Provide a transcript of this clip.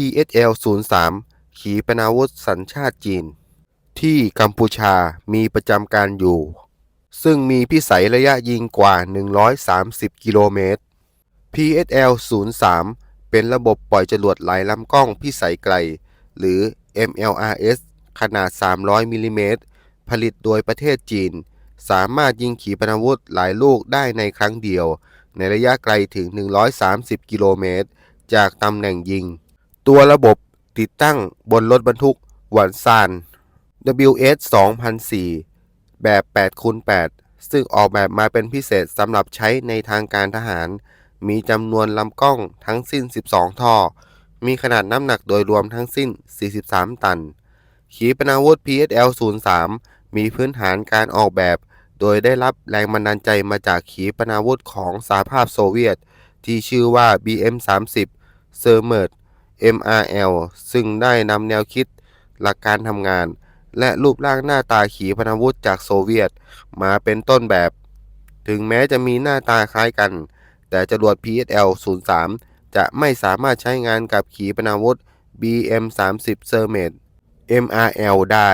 PSL 03 ขีปนาวุธสัญชาติจีน ที่กัมพูชามีประจำการอยู่ ซึ่งมีพิสัยระยะยิงกว่า 130 กิโลเมตร PSL 03 เป็นระบบปล่อยจรวดหลายลำกล้องพิสัยไกล หรือ MLRS ขนาด 300 มิลลิเมตร ผลิตโดยประเทศจีน สามารถยิงขีปนาวุธหลายลูกได้ในครั้งเดียว ในระยะไกลถึง 130 กิโลเมตร จากตำแหน่งยิง ตัวระบบติดตั้งบนรถบรรทุกหวันซาน WS 2004 แบบ8คูณ8ซึ่งออกแบบมาเป็นพิเศษสำหรับใช้ในทางการทหาร มีจำนวนลำกล้องทั้งสิ้น 12 ท่อ มีขนาดน้ำหนักโดยรวมทั้งสิ้น 43 ตัน ขีปนาวุธ PSL 03 มีพื้นฐานการออกแบบ โดยได้รับแรงบันดาลใจมาจากขีปนาวุธของสหภาพโซเวียต ที่ชื่อว่า BM30 s e r m e r MRL ซึ่งได้นำแนวคิดหลักการทำงาน และรูปร่างหน้าตาขีปนาวุธจากโซเวียต มาเป็นต้นแบบ ถึงแม้จะมีหน้าตาคล้ายกัน แต่จรวด PSL 03 จะไม่สามารถใช้งานกับขีปนาวุธ BM30 Sermet MRL ได้